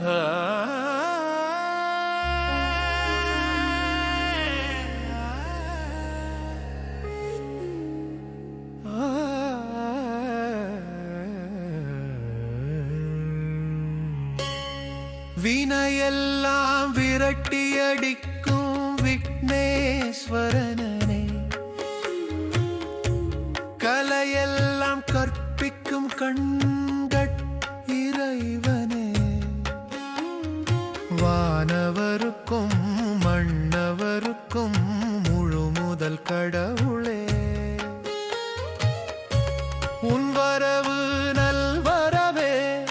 வினையெல்லாம் விரட்டி அடிக்கும் விக்னேஸ்வரனே. கலையெல்லாம் கற்பிக்கும் கண்கட் இறைவன். வானவருக்கும் மன்னவருக்கும் முழு முதல் கடவுளே. உன் வரவு நல்வரவே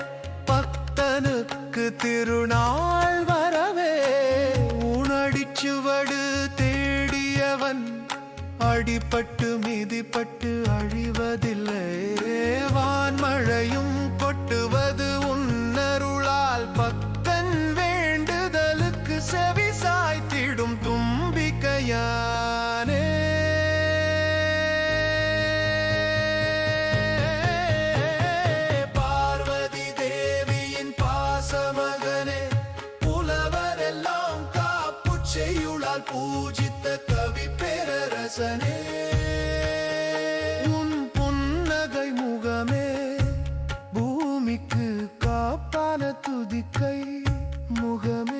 பக்தனுக்கு திருநாள் வரவே. உனடிச்சுவடு தேடியவன் அடிப்பட்டு மிதிப்பட்டு அழிவதில்லை. தும்பிக்கையானே பார்வதி தேவியின் பாசமகனே புலவரெல்லாம் காப்பு பூஜித்த கவி பேரரசனே. உன் புன்னகை முகமே பூமிக்கு காப்பான துதிக்கை முகமே.